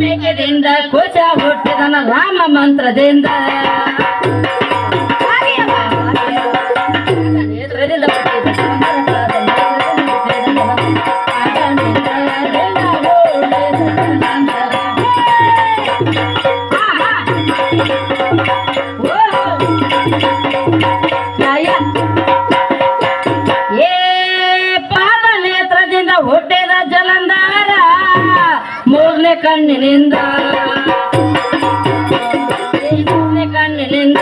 ಮೇಘದಿಂದ ಕುಶ ಹುಟ್ಟಿದನ ರಾಮ ಮಂತ್ರದಿಂದ. ಕಣ್ಣಿನಿಂದ. ಕಣ್ಣಿನಿಂದ.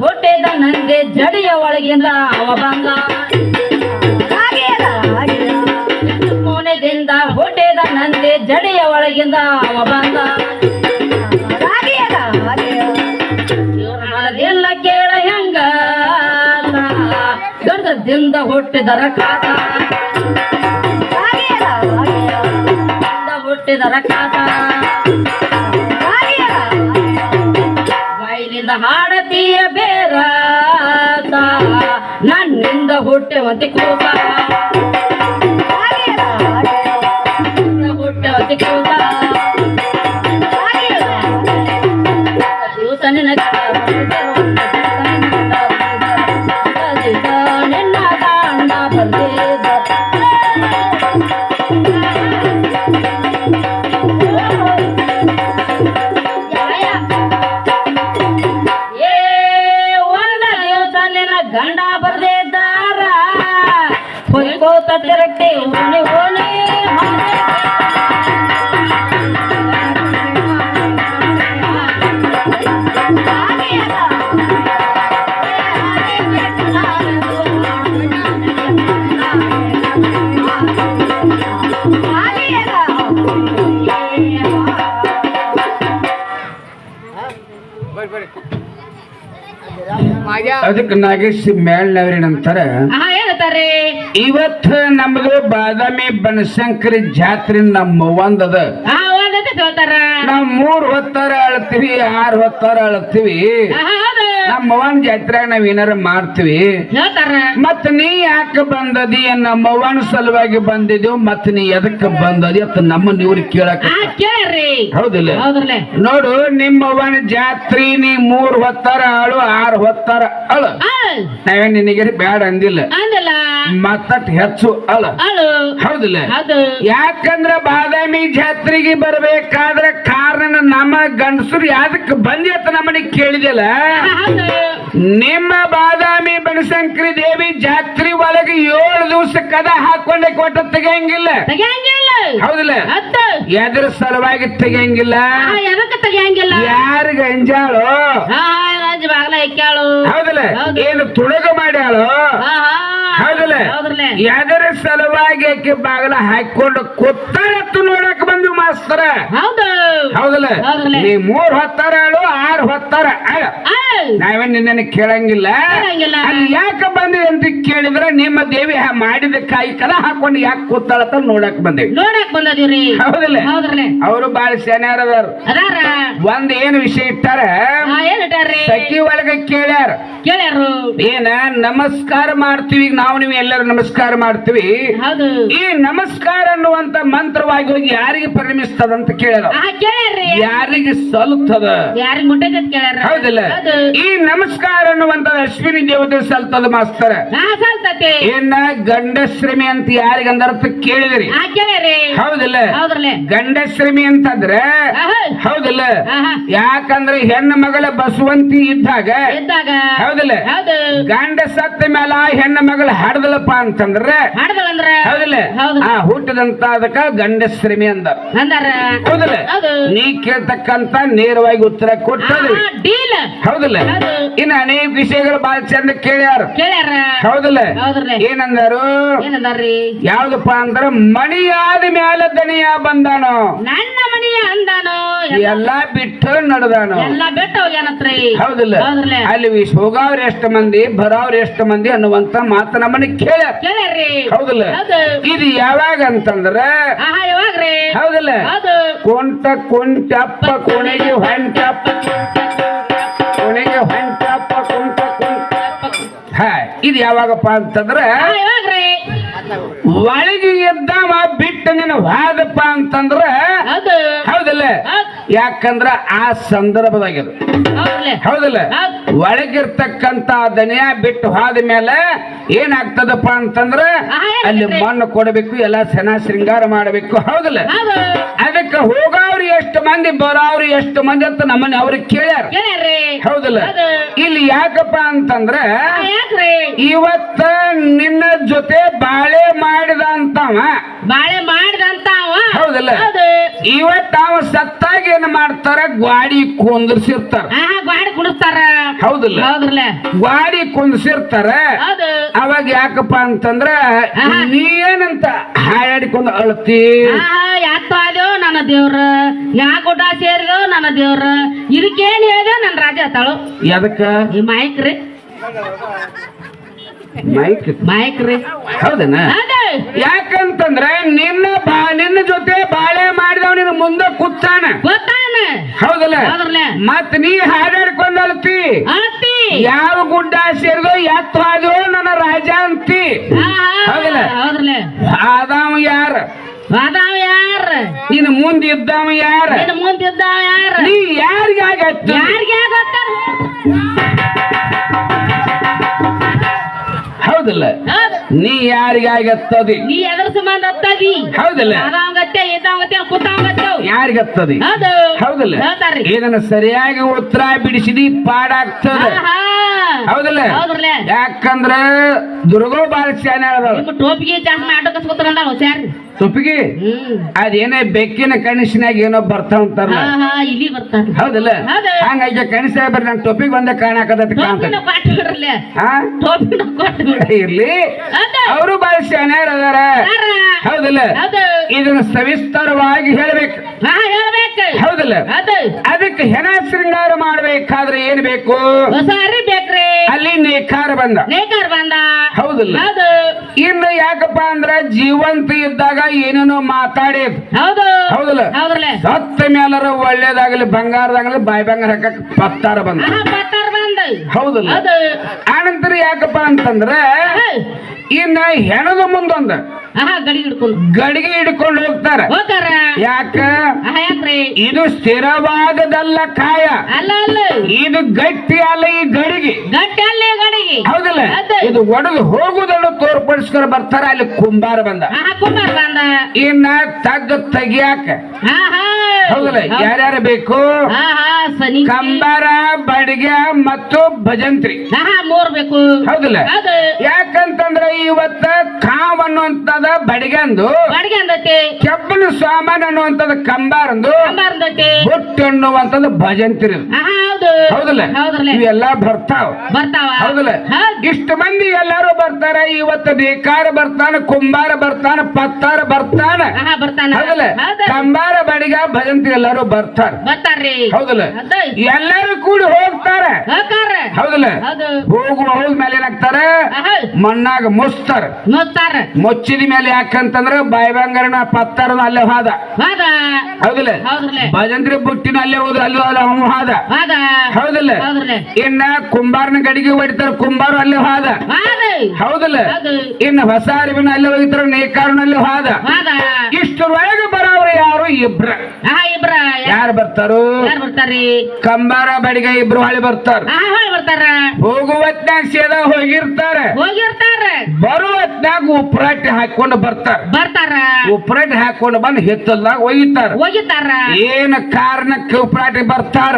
ಹುಟ್ಟಿದ ನಂದಿ ಜಡಿಯ ಒಳಗಿಂದ ಅವ ಬಂದ. ಮುನಿದಿಂದ ಹುಟ್ಟಿದ ನಂದೆ ಜಡಿಯ ಒಳಗಿಂದ ಅವ ಬಂದ. ಇವ್ರ ಮನದಿಲ್ಲ ಕೇಳ ಹೆಂಗ ಗರ್ಗದಿಂದ ಹುಟ್ಟಿದರ ಕಾತ ಹುಟ್ಟಿದರ ಕಾತ ಹುಟ್ಟೆವಂತಿ ಕೂಸ ಹುಟ್ಟೆವಂತಿ ಕೂಸ ದಿವಸ ನಿನ್ನ ನಿನ್ನ ದಾಂಡ ಬರ್ದಿದ್ದ ಏ ಒಂದ ದಿವಸ ನಿನ್ನ ಗಂಡ ಬರ್ದಿದ್ದಾರ ಹೊಯ್ಕೋತ ತಿರಟ್ಟಿ ಓಣಿ ಓಣಿ ಅದಕ್ಕೆ ನಾಗೇಶ್ ಮೇಳ್ನವ್ರೇನಂತಾರ ಹಾ ಹೇಳ್ತಾರೆ? ಇವತ್ತು ನಮ್ದು ಬಾದಾಮಿ ಬನಶಂಕರಿ ಜಾತ್ರೆ ನಮ್ಮ ಒಂದದ. ಆ ಒಂದತೆ ಹೇಳ್ತಾರ? ನಾವ್ ಮೂರ್ ಹೊತ್ತಾರ ಅಳ್ತೀವಿ ಆರ್ ಹೊತ್ತಾರ ಅಳ್ತೀವಿ. ಹಾ, ಜಾತ್ರೆ ನಾವ್ ಏನಾರ ಮಾಡ್ತೀವಿ ಹೇಳ್ತಾರ ಮತ್ ನೀ ಯಾಕೆ ಬಂದದಿ ನಮ್ಮ ಅವ್ವನ ಸಲುವಾಗಿ ಬಂದಿದ್ದೀವ್ ಮತ್ ನೀ ಎದಕ್ಕೆ ಬಂದದಿ ಅಂತ ನಮ್ಮ ನೀವ್ರಿ ಕೇಳಕ್ ಕೇಳ್ರಿ. ಹೌದಿಲ್ಲ? ಹೌದ್ರಲ್ಲೇ. ನೋಡು ನಿಮ್ಮ ಅವ್ವನ ಜಾತ್ರಿ ನೀ ಮೂರ್ ಹೊತ್ತಾರ ಅಳು ಆರ್ ಹೊತ್ತಾರ ಅಳು. ನಾವೇ ನಾವೇನ್ ನಿನಗೆ ಬ್ಯಾಡ ಅಂದಿಲ್ಲ. ಅಂದಲ್ಲ. ಮತ್ತಟ್ ಹೆಚ್ಚು ಅಳ. ಅಳು. ಹೌದಿಲ್ಲ. ಹೌದು ಯಾಕಂದ್ರ ಬಾದಾಮಿ ಜಾತ್ರೆಗೆ ಬರ್ಬೇಕಾದ್ರ ಕಾರಣ ನಮ್ಮ ಗಂಡಸರು ಯಾದಕ್ಕೆ ಬಂದಿ ಅಂತ ನಮ್ಮನೆ ಕೇಳಿದಿಲ್ಲ? ನಿಮ್ಮ ಬಾದಾಮಿ ಬನಶಂಕರಿ ದೇವಿ ಜಾತ್ರೆ ಒಳಗೆ ಏಳು ದಿವಸ ಕದ ಹಾಕೊಂಡೆ ಕೊಟ್ಟ ತೆಗಿಯಂಗಿಲ್ಲ. ಹೌದಿಲ್ಲ. ಎದ್ರ ಸಲುವಾಗಿ ತೆಗಿಯಂಗಿಲ್ಲ? ಯಾರು ಯಾರಿಗ ಅಂಜಾಳು? ಇಕ್ಕಾಳು ಹೌದಿಲ್ಲ. ಏನು ತುಳುಗ ಮಾಡ್ಯಾಳು? ಹೌದಿಲ್ಲ? ಎದರ ಸಲುವಾಗಿ ಆಕೆ ಬಾಗಲ ಹಾಕೊಂಡು ಕೊತ್ತಾಳತ್ತು ನೋಡಕ್ ಬಂದು ಹೌದು. ಹೌದಲ್ಲ. ನೀ ಮೂರ್ ಹೊತ್ತಾರ ಹೇಳು ಆರ್ ಹೊತ್ತಾರ ನಾವೇನ್ ನಿನ್ನ ಕೇಳಂಗಿಲ್ಲ. ಕೇಳಂಗಿಲ್ಲ. ಅಲ್ಲಿ ಯಾಕೆ ಬಂದಿ ಅಂತ ಕೇಳಿದ್ರೆ ನಿಮ್ಮ ದೇವಿ ಹಾ ಮಾಡಿದ ಕಾಯಿ ಕಲ ಹಾಕೊಂಡು ಯಾಕೆ ಕೂತಾಳತ್ತ ನೋಡಕ್ ಬಂದೇವಿ. ನೋಡಕ್ ಬಂದದೀವ್ರಿ. ಹೌದಿಲ್ಲ? ಅವರು ಬಾಳ ಶನಿಯಾರದಾರ ಅದಾರ. ಒಂದ್ ಏನ್ ವಿಷಯ ಇಟ್ಟಾರ? ಆ, ಏನ್ ಇಟ್ಟಾರ್ರಿ? ಸಖಿ ಒಳಗ ಕೇಳ್ಯಾರ. ಕೇಳ್ಯಾರು. ಏನ ನಮಸ್ಕಾರ ಮಾಡ್ತೀವಿ. ಈಗ ನಾವು ನೀವು ಎಲ್ಲರೂ ನಮಸ್ಕಾರ ಮಾಡ್ತೀವಿ. ಹೌದು. ಈ ನಮಸ್ಕಾರ ಅನ್ನುವಂತ ಮಂತ್ರವಾಗಿ ಹೋಗಿ ಯಾರಿಗೆ ಪರಿಣಮಿಸ್ತದಂತ ಕೇಳ್ಯಾರ ಅಂತ ಕೇಳ್ಯಾರ್ರಿ ಯಾರಿಗೆ ಸಲ್ತದ ಕೇಳ್ಯಾರ? ಹೌದಿಲ್ಲ? ಈ ನಮಸ್ಕಾರ ಅನ್ನುವಂತ ಅಶ್ವಿನಿ ದೇವತೆ ಸಲ್ತದ ಮಾಸ್ತರ. ಏನ ಗಂಡಶ್ರಮಿ ಅಂತ ಯಾರಿಗಂದರ್ಥ ಕೇಳಿದ್ರಿ? ಹೌದಿಲ್ಲ? ಗಂಡಶ್ರಮಿ ಅಂತಂದ್ರೆ ಹೌದಿಲ್ಲ. ಯಾಕಂದ್ರೆ ಹೆಣ್ಣ ಮಗಳ ಬಸವಂತಿ ಇದ್ದಾಗ ಇದ್ದಾಗ. ಹೌದಿಲ್ಲ? ಹೌದು. ಗಂಡ ಸತ್ತ ಮೇಲ ಹೆಣ್ಣ ಮಗಳ ಹಡದಲಪ್ಪ ಅಂತಂದ್ರೆ ಹೌದಿಲ್ಲ? ಹೌದು. ಆ ಹುಟ್ಟದಂತ ಅದಕ್ಕ ಗಂಡಶ್ರಮಿ ಅಂದ ಹೌದಿಲ್ಲ? ನೀ ಕೇಳ್ತಕ್ಕಂತ ನೇರವಾಗಿ ಉತ್ತರ ಕೊಟ್ಟದ್ರಿ. ಡೀಲ್. ಹೌದಲ್ಲ? ಇನ್ನು ಅನೇಕ ವಿಷಯಗಳು ಬಹಳ ಚಂದ ಕೇಳ್ಯಾರ. ಕೇಳ್ಯಾರ. ಹೌದಿಲ್ಲ? ಏನಂದಾರು? ಏನಂದಾರ್ರಿ? ಯಾವ್ದಪ್ಪ ಅಂದ್ರ ಮಣಿಯಾದ ಮ್ಯಾಲ ದನಿಯ ಬಂದಾನು. ನನ್ನ ಅಂದಾನು? ಎಲ್ಲಾ ಬಿಟ್ಟು ನಡೆದಾನು. ಎಲ್ಲ ಬೆಟ್ಟ ಹೋಗ್ಯಾನತ್ರಿ. ಹೌದಿಲ್ಲ? ಅಲ್ಲಿ ಹೋಗಾವ್ರ ಎಷ್ಟು ಮಂದಿ ಬರೋವ್ರ ಎಷ್ಟು ಮಂದಿ ಅನ್ನುವಂತ ಮಾತು ನಮ್ಮನ್ನ ಕೇಳ್ಯಾರ. ಹೌದಲ್ಲ ಹೌದಿಲ್ಲ? ಹೌದು. ಇದು ಯಾವಾಗ ಅಂತಂದ್ರ ಹೌದಲ್ಲ? ಕೊಂಟ ಕೊಂಟಪ್ಪ ಕೊನೆಗೆ ಹೊಂಟಪ್ಪ. ಕೊನೆಗೆ ಹೊಂಟಪ್ಪ ಕುಂಟ ಕೊಂಟ ಹಾ ಇದು ಯಾವಾಗಪ್ಪ ಅಂತಂದ್ರೆ ಒಳಗೆ ನಿನ್ನ ವಾದಪ್ಪ ಅಂತಂದ್ರ ಹೌದು ಹೌದಿಲ್ಲ? ಹೌದ್- ಯಾಕಂದ್ರ ಆ ಸಂದರ್ಭದಾಗ ಹೌದಿಲ್ಲ? ಹೌದ್. ಒಳಗಿರ್ತಕ್ಕಂತ ದನಿಯ ಬಿಟ್ಟು ಹಾದ ಮೇಲೆ ಏನಾಗ್ತದಪ್ಪ ಅಂತಂದ್ರ ಅಲ್ಲಿ ಮಣ್ಣು ಕೊಡಬೇಕು ಎಲ್ಲ ಸೆನ ಶೃಂಗಾರ ಮಾಡಬೇಕು. ಹೌದಿಲ್ಲ? ಅದಕ್ಕೆ ಹೋಗೋರು ಎಷ್ಟು ಮಂದಿ ಬರೋರು ಎಷ್ಟು ಮಂದಿ ಅಂತ ನಮ್ಮನ್ನ ಅವ್ರಿಗೆ ಕೇಳ್ಯಾರ. ಹೌದಲ್ಲ? ಇಲ್ಲಿ ಯಾಕಪ್ಪ ಅಂತಂದ್ರ ಇವತ್ತ ನಿನ್ನ ಜೊತೆ ಬಾಳೆ ಮಾಡಿದ ಅಂತವ ಬಾಳೆ ಮಾಡಿದಂತ ಅವ ಹೌದಿಲ್ಲ? ಇವತ್ ಇವತ್ತ ಅವ ಸತ್ತಾಗ ಏನ್ ಮಾಡ್ತಾರ? ಗ್ವಾಡಿ ಕುಂದ್ರಸಿರ್ತಾರ. ಗಾಡಿ ಕುಡಿಸ್ತಾರ ಹೌದಿಲ್ಲ? ಗ್ವಾಡಿ ಕುಂದ್ರಸಿರ್ತಾರ. ಅವಾಗ ಯಾಕಪ್ಪ ಅಂತಂದ್ರ. ನೀ ಏನಂತ ಹಾಯಾಡಿಕೊಂಡು ಅಳ್ತಿ? ಆಹಾ ಯಾತ ಆದ್ಯೋ ನನ್ನ ದೇವ್ರ. ಯಾ ಗುಡ್ಡ ಸೇರಿದೋ ನನ್ನ ದೇವ್ರ. ಇದಕ್ಕೇನ್ ಹೇಳ್ದೆ ನನ್ನ ರಾಜ ಆತಾಳು. ಎದಕ್ಕ? ಈ ಮೈಕ್ ರೀ. ಮೈಕ್ ಮೈಕ್ ರೀ. ಹೌದನ? ಹೌದು ಯಾಕಂತಂದ್ರ ನಿನ್ನ ಬಾ ನಿನ್ನ ಜೊತೆ ಬಾಳೆ ಮಾಡಿದವ ನಿನ್ನ ಮುಂದೆ ಕುತ್ತಾನ ಗೊತ್ತಾನ ಹೌದಲ್ಲ? ಅದ್ರಲ್ಲ ಮತ್ ನೀ ಹಾಡಾಡ್ಕೊಂಡು ಅಳ್ತಿ. ಅತ್ತಿ ಯಾವ ಗುಡ್ಡ ಸೇರಿದೋ ಎತ್ತ ಹಾದೋ ನನ್ನ ರಾಜ ಅಂತಿ. ಹೌದಲ್ಲ? ಹೌದ್ರಲೆ ಆದಾವ ಯಾರ? ಅದಾವ ಯಾರ? ಇನ್ನು ಮುಂದೆ ಇದ್ದಾವ ಯಾರ? ಇನ್ನು ಮುಂದಿದ್ದಾವ ಯಾರ? ನೀ ಯಾರಿಗಾಗತ್ತ ಯಾರಿಗೆ ಹೌದಲ್ಲ. ನೀ ನೀ ಯಾರಿಗಾಗತ್ತದಿ ನೀ ಎದ್ರ ಸಂಬಂಧ ಹತ್ತದಿ? ಹೌದಲ್ಲ. ಅದಾವಂಗತ್ತೆ ಇದ್ದಾವಂಗತ್ತೆ ಕೂತಾವಂಗತ್ತೆ ಯಾರಿಗತ್ತದಿ ಹೌದು. ಹೌದಲ್ಲ. ಏನನ್ನ ಇದನ್ನ ಸರಿಯಾಗಿ ಉತ್ತರ ಬಿಡಿಸಿದಿ ಪಾಡಾಗ್ತದ. ಹೌದಿಲ್ಲ. ಯಾಕಂದ್ರ ದುರ್ಗೋ ಬಾಳ ಶಾನೆ ಟೋಪಿಗೆ ಜಾಸ್ತಿ ಆಟೋ ಕಸ್ಕೊತಾರಲ್ಲ ಹುಷಾರಿ ತುಪ್ಪಿಗೆ? ಅದೇನೇ ಬೆಕ್ಕಿನ ಕಣಸಿನಾಗ ಏನೋ ಬರ್ತಾ ಆಹಾ ಇಲ್ಲಿ ಬರ್ತಾರ ಹೌದಲ್ಲ? ಹೌದು. ಹಂಗಾಗಿ ಕಣಸ ಬರ್ರಿ ನಂಗೆ ಟೊಪಿಗೆ ಒಂದೇ ಕಾಣಕದ ಇರ್ಲಿ. ಅವರು ಬಾಳ ಶನಾರ ಅದಾರ. ಹೌದಲ್ಲ? ಹೌದು. ಇದನ್ನ ಸವಿಸ್ತಾರವಾಗಿ ಹೇಳ್ಬೇಕು. ಹೌದಲ್ಲ? ಅದಕ್ಕೆ ಹೆಣ ಶೃಂಗಾರ ಮಾಡ್ಬೇಕಾದ್ರೆ ಏನ್ ಬೇಕು? ಬೇಕ್ರಿ. ಅಲ್ಲಿ ನೇಕಾರ ಬಂದ. ನೇಕಾರ ಬಂದ. ಹೌದಲ್ಲ. ಹೌದು. ಇನ್ನು ಯಾಕಪ್ಪ ಅಂದ್ರ ಜೀವಂತ ಇದ್ದಾಗ ಏನೇನೋ ಮಾತಾಡಿ. ಹೌದು. ಹೌದಲ್ಲ. ಹೌದ್ರಲ್ಲ. ಸತ್ತ ಮೇಲರ ಒಳ್ಳೇದಾಗಲಿ ಬಂಗಾರದಾಗಲಿ ಬಾಯಿ ಬಂಗಾರ ಹಾಕಕ್ ಪತ್ತಾರ ಬಂದ ಹೌದಲ್ಲ. ಹೌದು. ಆನಂತರ ಯಾಕಪ್ಪ ಅಂತಂದ್ರ. ಇನ್ನ ಹೆಣದ ಮುಂದೊಂದ. ಆಹಾ ಗಡಿ ಹಿಡ್ಕೊಂಡು. ಗಡಿಗೆ ಹಿಡ್ಕೊಂಡು ಹೋಗ್ತಾರ. ಯಾಕ? ಇದು ಸ್ಥಿರವಾಗದಲ್ಲ ಕಾಯ. ಅಲ್ಲ ಅಲ್ಲ. ಇದು ಗಟ್ಟಿ ಅಲ್ಲ ಈ ಗಡಿಗೆ. ಗಟ್ಟಿ ಅಲ್ಲ ಗಡಿಗೆ. ಹೌದಲ್ಲ. ಇದು ಒಡೆದು ಹೋಗುದನ್ನು ತೋರ್ಪಡಿಸ್ಕೊಂಡು ಬರ್ತಾರ. ಅಲ್ಲಿ ಕುಂಬಾರ ಬಂದ. ಕುಂಬಾರ ಬಂದ. ಇನ್ನ ತಗ್ಗ ತೆಗಿಯಾಕ. ಹೌದಲ್ಲ? ಯಾರ್ಯಾರು ಬೇಕು? ಆಹಾ ಸನಿ ಕಂಬಾರ ಬಡಿಗೆ ಮತ್ತು ಭಜಂತ್ರಿ. ಆಹಾ ಮೂರ್ ಬೇಕು. ಹೌದಲ್ಲ? ಹೌದು. ಯಾಕಂತಂದ್ರ ಇವತ್ತ ಕಾವ್ ಅನ್ನುವಂತದ ಬಡಿಗೆಂದು ಅಂದು ಅಂದೈತಿ ಕೆಬ್ಬನ ಸ್ವಾಮನ್ ಅನ್ನುವಂತದ ಕಂಬಾರಂದು ಸಾಂಬಾರ್ ಅಂದೈತಿ ಅನ್ನುವಂಥದ್ದು ಭಜಂತ್ರಿ ಆಹಾ ಹೌದು. ಹೌದಲ್ಲ? ಹೌದ್ರಲ್ಲ. ಇವೆಲ್ಲ ಬರ್ತಾವ. ಬರ್ತಾವ. ಹೌದಲ್ಲ? ಹೌದ್. ಇಷ್ಟು ಮಂದಿ ಎಲ್ಲಾರು ಬರ್ತಾರ. ಇವತ್ತು ಬೇಕಾರ ಬರ್ತಾನ ಕುಂಬಾರ ಬರ್ತಾನ ಪತ್ತಾರ ಬರ್ತಾನ. ಹಾ ಬರ್ತಾನ. ಹೌದಲ್ಲ? ಹೌದು. ಕಂಬಾರ ಬಡಿಗ ಭಜಂತ್ರಿ ಎಲ್ಲಾರು ಬರ್ತಾರ. ಬರ್ತಾರ್ರಿ. ಹೌದಲ್ಲ? ಹೌದು ಎಲ್ಲರೂ ಕೂಡಿ ಹೋಗ್ತಾರ. ಹೌದಲ್ಲ? ಹೌದು. ಹೋಗುವ ಹೋದ್ಮೇಲೆ ಏನಾಗ್ತಾರ? ಮಣ್ಣಾಗ ಮುಸ್ತಾರ. ಮುಚ್ಚಿದ ಮೇಲೆ ಯಾಕಂತಂದ್ರ ಬಾಯ್ ಬಂಗಾರನ ಪತ್ತಾರನ ಅಲ್ಲೇ ಹಾದ. ಹೌದಲ್ಲ? ಭಜಂತ್ರಿ ಬುಟ್ಟಿನ ಅಲ್ಲೇ ಹೋದ್ರ ಅಲ್ಲೂ ಅಲ್ಲ ಅವನು ಹಾದ. ಹೌದಲ್ಲ? ಇನ್ನ ಕುಂಬಾರನ ಗಡಿಗೆ ಹೊಡಿತಾರ ಕುಂಬಾರ ಅಲ್ಲೇ ಹಾದ. ಹೌದಲ್ಲ? ಇನ್ನ ಹೊಸ ಅರಿವಿನ ಅಲ್ಲೇ ಹೋಗಿತಾರ ನೇಕಾರನಲ್ಲಿ ಹಾದ. ಇಷ್ಟರೊಳಗೆ ಬರೋರು ಯಾರು? ಇಬ್ರ. ಇಬ್ರ. ಯಾರು ಬರ್ತಾರು? ಯಾರು ಬರ್ತಾರಿ ಕಂಬಾರ ಬಡಿಗ ಇಬ್ರು ಹೊಳಿ ಬರ್ತಾರ. ಹಾ ಹೊಳ್ ಬರ್ತಾರ. ಹೋಗುವತ್ನಾಗ ಸೇದ ಹೋಗಿರ್ತಾರ. ಹೋಗಿರ್ತಾರ. ಬರುವ ಹೊತ್ನ್ಯಾಗ ಉಪ್ರಾಟಿ ಹಾಕೊಂಡು ಬರ್ತಾರ. ಬರ್ತಾರ. ಉಪ್ರಾಟಿ ಹಾಕೊಂಡು ಬಂದು ಹಿತ್ತಲ್ದಾಗ ಒಯ್ತಾರ ಹೋಗಿತಾರ ಏನ ಕಾರಣಕ್ಕೆ ಉಪ್ರಾಟಿ ಬರ್ತಾರ?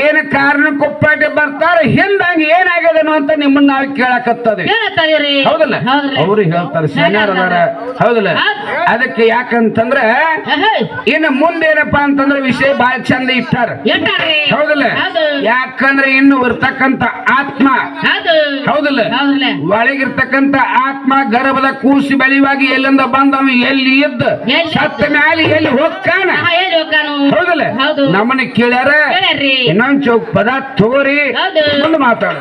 ಏನ ಕಾರಣಕ್ಕೆ ಉಪ್ರಾಟಿ ಬರ್ತಾರ? ಹಿಂದಂಗ ಏನಾಗ್ಯದನು ಅಂತ ನಿಮ್ಮನ್ನ ನಾವು ಕೇಳಕತ್ತದೆ. ಹೌದಲ್ಲ? ಅವ್ರು ಹೇಳ್ತಾರೆ ಸಣ್ಣ ಅದಾರ. ಹೌದಲ್ಲ? ಅದಕ್ಕೆ ಯಾಕಂತಂದ್ರ ಇನ್ನು ಮುಂದೇನಪ್ಪಾ ಅಂತಂದ್ರೆ ವಿಷಯ ಬಹಳ ಚಂದ ಇಟ್ಟಾರ. ಹೌದಲ್ಲ? ಹೌದು. ಯಾಕಂದ್ರೆ ಇನ್ನು ಬರ್ತಕ್ಕಂತ ಆತ್ಮ. ಹೌದು. ಹೌದಲ್ಲ? ಒಳಗಿರ್ತಕ್ಕಂತ ಆತ್ಮ ಗರ್ಭದ ಕೂಸಿ ಬೆಳೆಯುವಾಗಿ ಎಲ್ಲಿಂದ ಬಂದವ ಎಲ್ಲಿ ಇದ್ದ ಸತ್ತ ಮ್ಯಾಲೆ ಎಲ್ಲಿ ಹೋಗ್ತಾನ? ಹೌದಲ್ಲ? ಹೌದು. ನಮ್ಮನ್ನ ಕೇಳ್ಯಾರ? ಇನ್ನೊಂದ್ ಚೌಕ್ ಪದ ತೋರಿ. ಮುಂದೆ ಮಾತಾಡ.